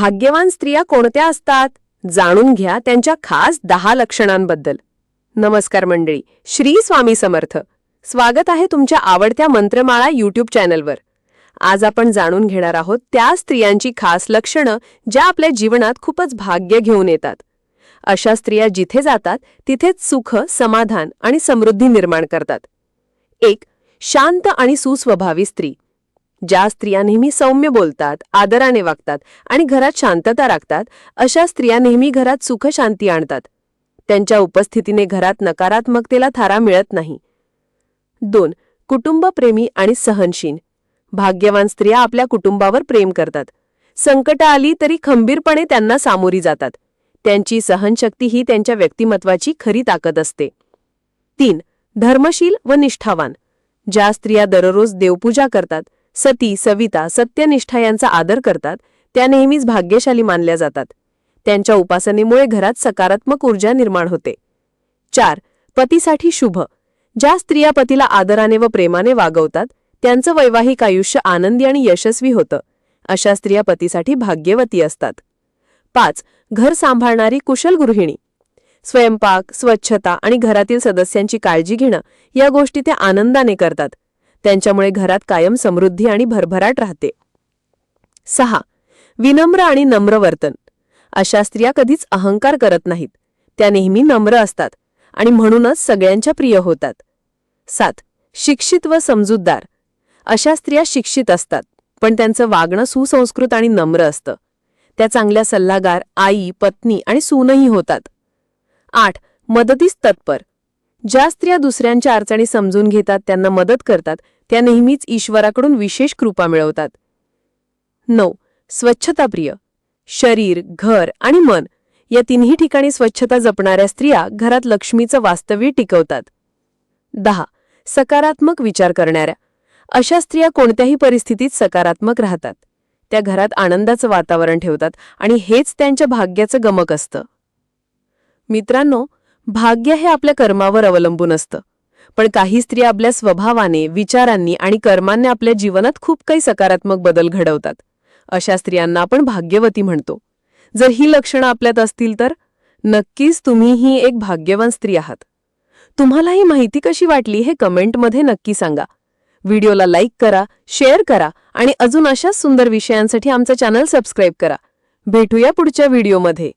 भाग्यवान स्त्रिया कोणत्या असतात? जाणून घ्या त्यांच्या खास दहा लक्षणांबद्दल. नमस्कार मंडळी श्री स्वामी समर्थ. स्वागत आहे तुमच्या आवडत्या मंत्रमाळा यूट्यूब चॅनलवर. आज आपण जाणून घेणार आहोत त्या स्त्रियांची खास लक्षणं ज्या आपल्या जीवनात खूपच भाग्य घेऊन येतात. अशा स्त्रिया जिथे जातात तिथेच सुख समाधान आणि समृद्धी निर्माण करतात. एक शांत आणि सुस्वभावी स्त्री. ज्या स्त्रिया नेहमी सौम्य बोलतात आदराने वागतात आणि घरात शांतता राखतात अशा स्त्रिया नेहमी घरात सुख शांती आणतात. त्यांच्या उपस्थितीने घरात नकारात्मकतेला थारा मिळत नाही. दोन कुटुंबप्रेमी आणि सहनशील. भाग्यवान स्त्रिया आपल्या कुटुंबावर प्रेम करतात. संकट आली तरी खंबीरपणे त्यांना सामोरी जातात. त्यांची सहनशक्ती ही त्यांच्या व्यक्तिमत्वाची खरी ताकद असते. तीन धर्मशील व निष्ठावान. ज्या स्त्रिया दररोज देवपूजा करतात सती सविता सत्यनिष्ठा यांचा आदर करतात त्या नेहमीच भाग्यशाली मानल्या जातात. त्यांच्या उपासनेमुळे घरात सकारात्मक ऊर्जा निर्माण होते. चार पतीसाठी शुभ. ज्या स्त्रिया पतीला आदराने व प्रेमाने वागवतात त्यांचं वैवाहिक आयुष्य आनंदी आणि यशस्वी होतं. अशा स्त्रिया पतीसाठी भाग्यवती असतात. पाच घर सांभाळणारी कुशल गृहिणी. स्वयंपाक स्वच्छता आणि घरातील सदस्यांची काळजी घेणं या गोष्टी ते आनंदाने करतात. त्यांच्यामुळे घरात कायम समृद्धी आणि भरभराट राहते. सहा. विनम्र आणि नम्र वर्तन. अशा स्त्रिया कधीच अहंकार करत नाहीत. त्या नेहमी नम्र असतात आणि म्हणूनच सगळ्यांच्या प्रिय होतात. सात. शिक्षित व समजूतदार. अशा स्त्रिया शिक्षित असतात पण त्यांचं वागणं सुसंस्कृत आणि नम्र असतं. त्या चांगल्या सल्लागार आई पत्नी आणि सूनही होतात. आठ. मदतीस तत्पर. ज्या स्त्रिया दुसऱ्यांच्या अडचणी समजून घेतात त्यांना मदत करतात त्या नेहमीच ईश्वराकडून विशेष कृपा मिळवतात. नऊ. स्वच्छताप्रिय. शरीर घर आणि मन या तिन्ही ठिकाणी स्वच्छता जपणाऱ्या स्त्रिया घरात लक्ष्मीचं वास्तव्य टिकवतात. दहा. सकारात्मक विचार करणाऱ्या. अशा स्त्रिया कोणत्याही परिस्थितीत सकारात्मक राहतात. त्या घरात आनंदाचं वातावरण ठेवतात आणि हेच त्यांच्या भाग्याचं गमक असतं. मित्रांनो भाग्य हे आपल्या कर्मावर अवलंबून असतं. पण काही स्त्रिया आपल्या स्वभावाने विचारांनी आणि कर्मांनी आपल्या जीवनात खूप काही सकारात्मक बदल घडवतात. अशा स्त्रियांना आपण भाग्यवती म्हणतो. जर ही लक्षणं आपल्यात असतील तर नक्कीच तुम्हीही एक भाग्यवान स्त्री आहात. तुम्हाला ही माहिती कशी वाटली हे कमेंटमध्ये नक्की सांगा. व्हिडिओला लाईक करा शेअर करा आणि अजून अशाच सुंदर विषयांसाठी आमचं चॅनल सबस्क्राईब करा. भेटूया पुढच्या व्हिडिओमध्ये.